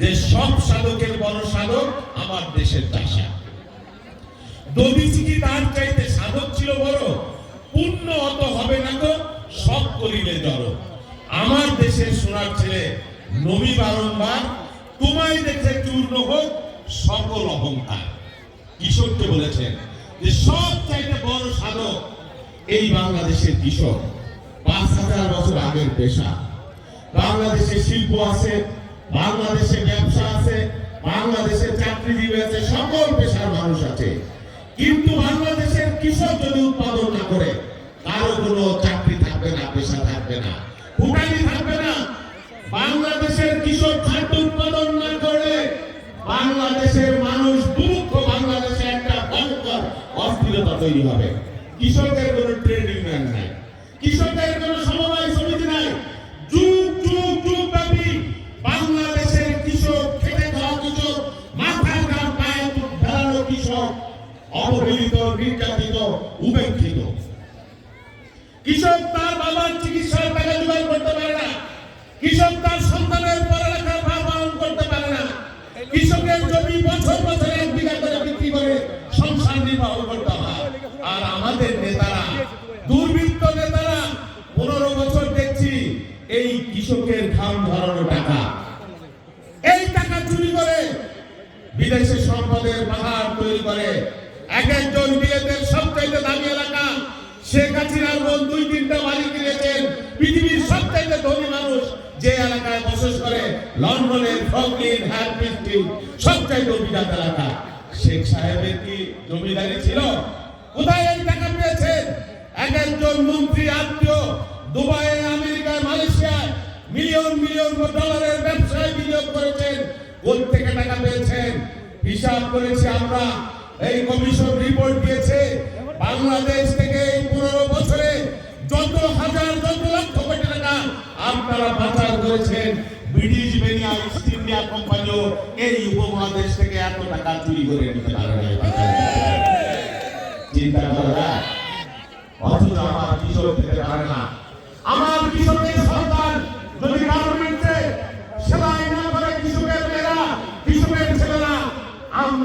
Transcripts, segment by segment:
যে সব সাধকের বড় সাধক আমার দেশের চাষা দবিচিকি তার চাইতে সাধক ছিল বড়, পুণ্য অত হবে না তো, সব করিলে জড়। আমার দেশের সোনার ছেলে নবী বারংবার, তোমায় দেখে চূর্ণ হোক সকল অহংকার। কৃষককে বলেছেন যে সব চাইতে বড় সাধক এই বাংলাদেশের কৃষক পাঁচ হাজার বছর আগের পেশা। বাংলাদেশে শিল্প আছে বাংলাদেশে ব্যবসা আছে, বাংলাদেশে চাকরিজীবী আছে, সকল পেশার মানুষ আছে। কিন্তু বাংলাদেশের কৃষক যদি উৎপাদন না করে, কারও কোনো চাকরি থাকবে না, পেশা থাকবে না ভুটানি থাকবে না। বাংলাদেশের কৃষক খাদ্য উৎপাদন না করে বাংলাদেশের মানুষ দুঃখ বাংলাদেশে একটা ভয়ঙ্কর অস্থিরতা তৈরি হবে। কৃষকের কোনো নাই। কৃষকের কোনো কৃষক অবহেলিত নির্যাতিত উপেক্ষিত কৃষক তার বাবার চিকিৎসার টাকা জোগাড় করতে পারে না। কৃষক তার সন্তানের পড়ালেখার ভার পালন করতে পারে না। কৃষকের জমি বছর বছর এক বিঘা করে বিক্রি করে সংসার নির্বাহ করতে হয়, আর আমাদের নেতারা দুর্বৃত্ত নেতারা পনেরো বছর দেখছি এই কৃষকের ঘাম ধরানো টাকা এই টাকা চুরি করে বিদেশে সম্পদের পাহাড় তৈরি করে। এক একজন বিলেতের সবচাইতে দামি এলাকা, শেখ হাসিনার বোন দুই তিনটা বাড়ি কিনেছেন। পৃথিবীর সবচাইতে ধনী মানুষ যে এলাকায় বসবাস করে, লন্ডনের ফ্রঙ্কলিন হ্যাম্পস্টিন সবচাইতে অভিজাত এলাকা। শেখ সাহেবের কি জমিদারি ছিল? কোথায় এই টাকা পেয়েছেন? এক একজন মন্ত্রী, আত্মীয়, দুবাই আমেরিকায় মালয়েশিয়ায় মিলিয়ন মিলিয়ন ডলারের ব্যবসায় বিনিয়োগ করেছেন। কোন থেকে টাকা পেয়েছেন? হিসাব করেছি আমরা, এই কমিশন রিপোর্ট দিয়েছে, বাংলাদেশ থেকে এই পনেরো বছরে যত হাজার, যত লক্ষ কোটি টাকা আপনারা পাচার করেছেন, ব্রিটিশ বেনিয়া, ইস্ট ইন্ডিয়া কোম্পানিও এই উপমহাদেশ থেকে এত টাকা চুরি করে নিতে পারে। চিন্তা করা অথচ আমার কৃষক খেতে পারে না আমার কৃষকের সন্তান যদি গার্মেন্টসে সেলাই না করে কৃষকের মেয়েরা কৃষকের ছেলেরা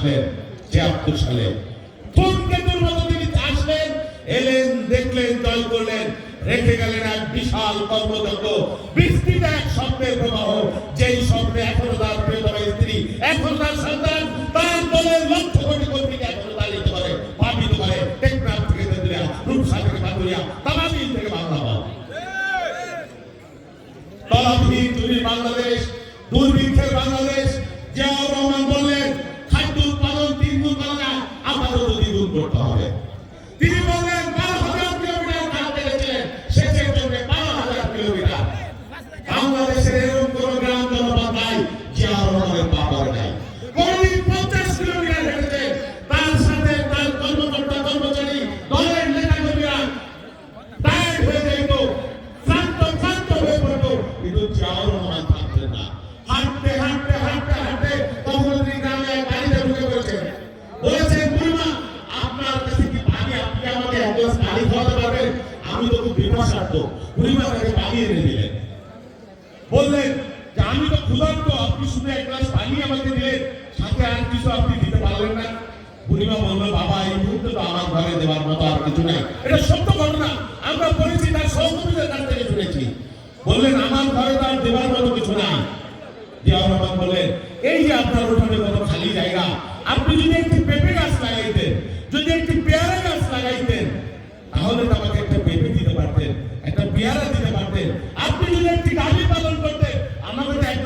আসলেন ছিয়াত্তর সালে ধূমকেতুর মতো তিনি আসলেন এলেন, দেখলেন, জয় করলেন, রেখে গেলেন এক বিশাল কর্মযজ্ঞ। বিস্তৃত এক স্বপ্নের প্রবাহ, যেই স্বপ্নে এখনও তার প্রিয়তমা স্ত্রী, এখন তার সন্তান, তার দলের লক্ষ কোটি কর্মীকে এখনও তালিত করে পাবিত করে, টেকনাফ থেকে তেঁতুলিয়া রূপসা থেকে বাদুরিয়া তামাবিল থেকে বাংলাবাদ তলাবিহীন চুরি বাংলাদেশ করতে হবে তিনি বললেন বারো হাজার কিলোমিটার কাজ পেরেছিলেন সেচের জন্য বারো হাজার কিলোমিটার বাংলাদেশের এরকম কোন গ্রাম জনপদ নাই জিয়াউর রহমানের বাবার নাই কোনদিন পঞ্চাশ কিলোমিটার হেঁটেছে তার সাথে তার কর্মকর্তা কর্মচারী দলের নেতা কর্মীরা টায়ার্ড হয়ে যাইতো ক্লান্ত ক্লান্ত হয়ে পড়তো কিন্তু জিয়াউর রহমান থাকতেন না হাঁটতে হাঁটতে হাঁটতে হাঁটতে তখন তিনি গ্রামে এক বাড়িতে ঢুকে পড়েছেন বলেছেন বুড়িমা আপনার কাছে কি পানি আপনি আমাকে এক গ্লাস পানি খাওয়াতে পারবেন আমি তো খুব বিপাশার্থ বুড়িমা তাকে পানি এনে দিলেন বললেন যে আমি তো ক্ষুধার্ত, আপনি শুধু এক গ্লাস পানি আমাকে দিলেন, সাথে আর কিছু আপনি দিতে পারলেন না। বুড়িমা বলল, বাবা, এই মুহূর্তে তো আমার ঘরে দেওয়ার মতো আর কিছু নাই। এটা সত্য ঘটনা, আমরা পড়েছি তার সহকর্মীদের কাছ থেকে শুনেছি। বললেন, আমার ঘরে তো আর দেওয়ার মতো কিছু নাই। রহমান বললেন, এই যে আপনার উঠানে কত খালি জায়গা, আপনি যদি একটি পেঁপে গাছ লাগাইতেন, যদি একটি পেয়ারা গাছ লাগাইতেন, তাহলে তো আমাকে একটা পেঁপে দিতে পারতেন, একটা পেয়ারা দিতে পারতেন আপনি যদি একটি গাভী পালন করতেন আমাকে তো এক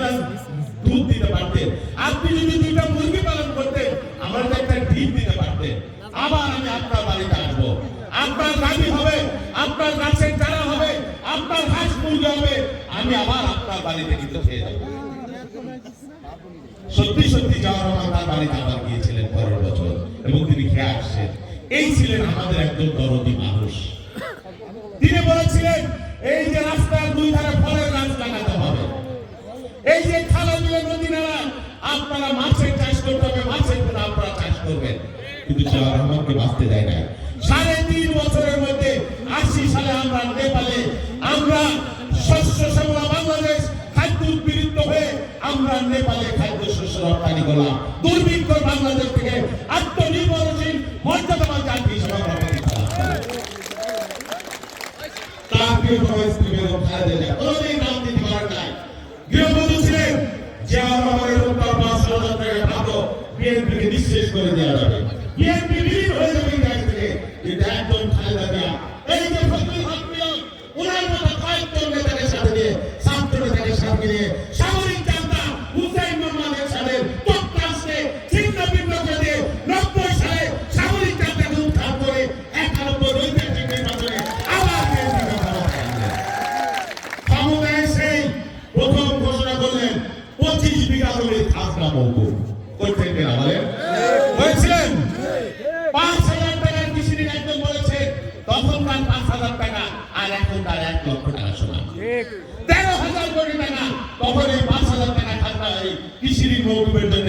দাবি হবে, আপনার গাছের চারা হবে, আপনার হাঁস মুরগি হবে। আমি আবার আপনার বাড়িতে কিন্তু খেয়ে যাব। সত্যি সত্যি যাওয়ার রহমান তার বাড়িতে আবার গিয়েছিলেন পরের বছর, এবং তিনি খেয়ে আসছেন। এই ছিলেন আমাদের একজন দরদি মানুষ। তিনি বলেছিলেন, এই যে রাস্তার দুই ধারে ফলের গাছ লাগাতে হবে। এই যে খালা নদী নালা, আপনারা মাছের চাষ করতে হবে, মাছের আপনারা চাষ করবেন। কিন্তু জিয়াউর রহমানকে বাঁচতে দেয় না সাড়ে তিন বছরের মধ্যে আশি সালে আমরা নেপালে আমরা শস্য শ্যামলা বাংলাদেশ খাদ্য উদ্বৃত্ত হয়ে আমরা নেপালে খাদ্য শস্য রপ্তানি করলাম দুর্ভিক্ষ বাংলাদেশ থেকে আত্মনির্ভরশীল, মর্যাদাবান জাতি হিসেবে। তার প্রিয়তম স্ত্রী বেগম জিয়া কোনোদিন রাজনীতি করেন নাই গৃহবধূ ছিলেন জিয়াউর রহমানের উত্তর পাঁচ হাজার টাকা ভালো বিএনপিকে নিঃশেষ করে দেওয়া যাবে বিএনপি বিলীন হয়ে যাবে এই দেশ থেকে কিন্তু একজন খালেদা জিয়া এই যে ফজলুল হক মিলন ওনার মতো কয়েকজন নেতাকে সাথে নিয়ে ছাত্র নেতাকে সাথে নিয়ে সামরিক জান্তা হুসাইন মোহাম্মদের সাথে তৎকালকে ছিন্ন ভিন্ন করে দিয়ে নব্বই সালে সামরিক জান্তাকে উদ্ধার করে একানব্বই ঐতিহাসিক নির্বাচনে আবার বিএনপি ক্ষমতায় আনলেন। ক্ষমতায় সেই প্রথম ঘোষণা করলেন পঁচিশ বিঘা জমি খাজনা মৌকুব করছেন কিনা বলেন হয়েছিলেন পাঁচ হাজার টাকার কৃষি ঋণ একজন বলেছেন তখনকার পাঁচ হাজার টাকা আর এখন তার এক লক্ষ টাকা সমান তেরো হাজার কোটি টাকা। তখন এই পাঁচ হাজার টাকা এই কৃষি মৌকুবের জন্য।